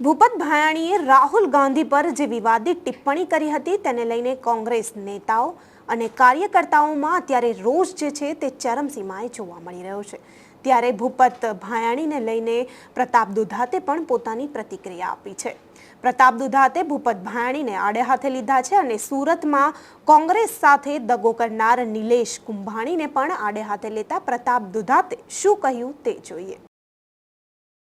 ભૂપત ભાયાણીએ રાહુલ ગાંધી પર જે વિવાદિત ટિપ્પણી કરી હતી તેને લઈને કોંગ્રેસ નેતાઓ અને કાર્યકર્તાઓમાં અત્યારે રોષ જે છે તે ચરમસીમાએ જોવા મળી રહ્યો છે. ત્યારે ભૂપત ભાયાણીને લઈને પ્રતાપ દુધાતે પણ પોતાની પ્રતિક્રિયા આપી છે. પ્રતાપ દુધાતે ભૂપત ભાયાણીને આડે હાથે લીધા છે અને સુરતમાં કોંગ્રેસ સાથે દગો કરનાર નિલેશ કુંભાણીને પણ આડે હાથે લેતા પ્રતાપ દુધાતે શું કહ્યું તે જોઈએ.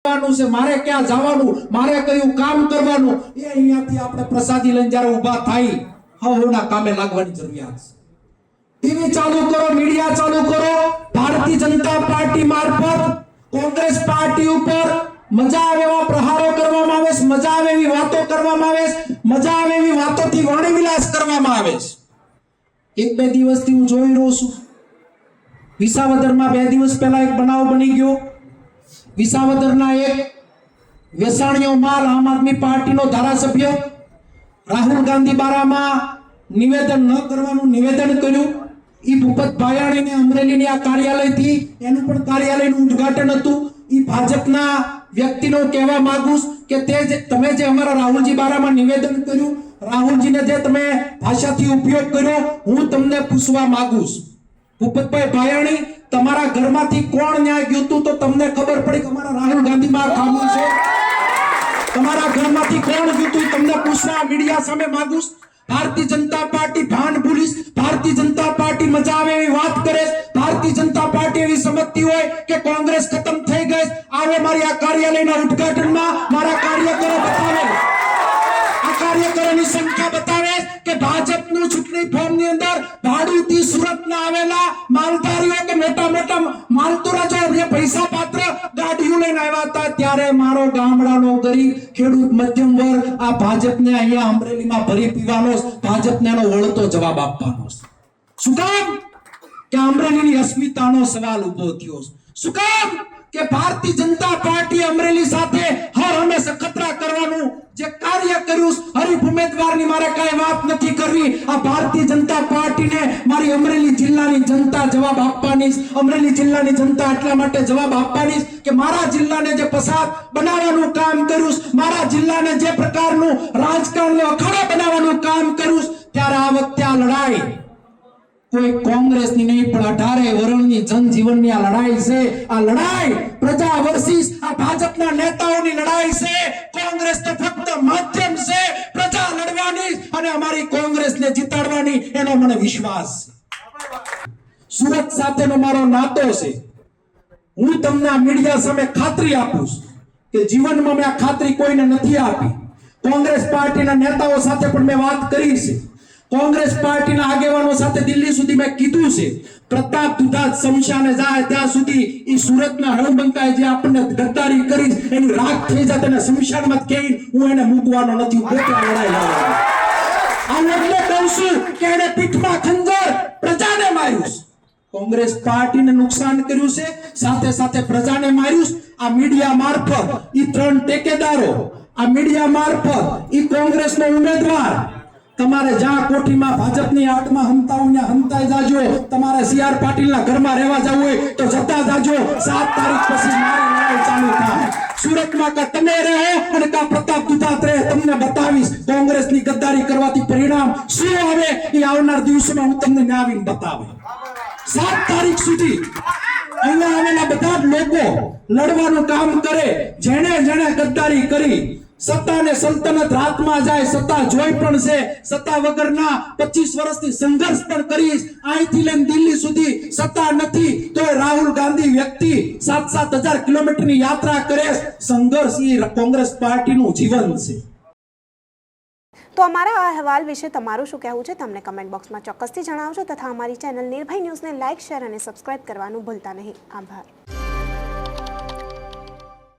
કરવાનું છે? મારે ક્યાં જવાનું? મારે કયું કામ કરવાનું? એ અહીંયાથી આપણે પ્રસાદી લઈને જ્યારે ઊભા થાય, હવના કામે લાગવાની જરૂરિયાત છે. ટીવી ચાલુ કરો, મીડિયા ચાલુ કરો. ભારતીય જનતા પાર્ટી મારફત કોંગ્રેસ પાર્ટી ઉપર મજા આવે એવા પ્રહારો કરવામાં આવે છે, મજા આવે એવી વાતો કરવામાં આવે છે, મજા આવે એવી વાતોથી વાણી વિલાસ કરવામાં આવે છે. એક બે દિવસથી હું જોઈ રહ્યો છું. વિસાવદરમાં બે દિવસ પહેલા એક બનાવ બની ગયો. વિસાવદરના એક વેસાણીઓ માલ આમ આદમી પાર્ટીનો ધારાસભ્ય રાહુલ ગાંધી બારામાં નિવેદન ન કરવાનું નિવેદન કર્યું. એ ભૂપત ભાયાણીને અમરેલીની આ કાર્યાલયથી, એનું પણ કાર્યાલયનું ઉદ્ઘાટન હતું. એ ભાજપના વ્યક્તિનો કહેવા માંગુ કે તે જે, તમે જે અમારા રાહુલજી બારામાં નિવેદન કર્યું, રાહુલજીને જે તમે ભાષાથી ઉપયોગ કર્યો, હું તમને પૂછવા માંગુ છું ભૂપતભાઈ ભાયાણી, તમારા ઘરમાંથી કોણ ન્યાય ગયું તો તમને ખબર પડી કે અમારા રાહુલ ગાંધી માં ખામું છે. તમારા ઘરમાંથી કોણ ગયું તમને પૂછવા મીડિયા સામે માંગુ ભારતીય જનતા પાર્ટી ભાન ભૂલીશ. ભારતીય જનતા પાર્ટી મજા આવે એવી વાત કરે ભારતીય જનતા પાર્ટી એવી સમજતી હોય કે કોંગ્રેસ ખતમ થઈ ગઈ. આવે મારી આ કાર્યાલયના ઉદઘાટનમાં મારા કાર્યકરો બતાવે. આ કાર્યકરોની સંખ્યા બતાવે કે ભાજપનું ચૂંટણી ફોર્મની અંદર સવાલ ઊભો થયો શું કામ? કે ભારતીય જનતા પાર્ટી અમરેલી સાથે હર હંમેશા ખતરા કરવાનું જે કાર્ય કર્યું છે, ઉમેદવારની મારે કઈ વાત નથી કરવી. આ ભારતીય જનતા પાર્ટીને મારી અમરેલી જિલ્લાની જનતા જવાબ આપવાની અમરેલી જિલ્લાની જનતા એટલા માટે જવાબ આપવાની કે મારા જિલ્લાને જે પસાર બનાવવાનું કામ કર્યું મારા જિલ્લાને જે પ્રકારનું રાજકારણને અખાડા બનાવવાનું કામ કર્યું ત્યારે આ વખતે આ લડાઈ કોઈ કોંગ્રેસની નહીં પણ અઢારે વરણની જનજીવનની આ લડાઈ છે. આ લડાઈ પ્રજા વર્સિસ આ ભાજપના નેતાઓની લડાઈ છે. કોંગ્રેસ તો ફક્ત માધ્યમ છે, પ્રજા લડવાની અને અમારી કોંગ્રેસને જીતાડવાની, એનો મને વિશ્વાસ સુરત સાથેનો મારો નાતો છે. હું તમને મીડિયા સામે ખાતરી આપું છું કે જીવનમાં મેં આ ખાતરી કોઈને નથી આપી. કોંગ્રેસ પાર્ટીના નેતાઓ સાથે પણ મેં વાત કરી છે. કોંગ્રેસ પાર્ટીના આગેવાનો સાથે દિલ્હી સુધી મેં કીધું છે. પ્રતાપ દુધાત શમશાને જાય ત્યાં સુધી એ સુરતના હળબંકાએ જે આપણને ગદ્દારી કરી, એની રાખ થઈ જાય તેને શમશાનમાં કહી હું એને મૂકવાનો નથી બેટા લડાઈ લડવાનો આ એટલે કહું છું કે એને પીઠમાં ખંજર પ્રજાને માર્યું કોંગ્રેસ પાર્ટીને નુકસાન કર્યું છે, સાથે સાથે પ્રજાને માર્યું. આ મીડિયા મારફત ઈ ત્રણ ટેકેદારો, આ મીડિયા મારફત એ કોંગ્રેસનો ઉમેદવાર તમારે જ્યાં કોઠીમાં ભાજપની આટમાં ત્યાં હંતાઈ જાજો. તમારે સીઆર પાટીલના ઘરમાં રહેવા જવું હોય તો જતા જાજો. સાત તારીખ પછી મારી લડાઈ ચાલુ થાય. સુરતમાં કા તમે રહો અને કા પ્રતાપ દુધાત રહે તમને બતાવીશ. કોંગ્રેસની ગદ્દારી કરવાથી પરિણામ શું આવે એ આવનાર દિવસોમાં હું તમને ન્યાવીને બતાવે સાત તારીખ સુધી અહીંયા આવેલા બધા જ લોકો લડવાનું કામ કરે. જેણે જેણે ગદ્દારી કરી સત્તા ને સલ્તનત રાતમાં જાય, સત્તા જોઈ પણ છે. સત્તા વગરના 25 વર્ષથી સંઘર્ષ પણ કરીશ. અહીંથી લઈને દિલ્હી સુધી સત્તા નથી. તો રાહુલ ગાંધી વ્યક્તિ સાત સાત હજાર કિલોમીટરની યાત્રા કરે સંઘર્ષ એ કોંગ્રેસ પાર્ટીનું જીવન છે. તો અમારા આ અહેવાલ વિશે તમારું શું કહેવું છે? તમને કમેન્ટ બોક્સમાં ચોક્કસથી જણાવજો તથા અમારી ચેનલ નિર્ભય ન્યૂઝને લાઇક શેર અને સબસ્ક્રાઇબ કરવાનું ભૂલતા નહીં. આભાર.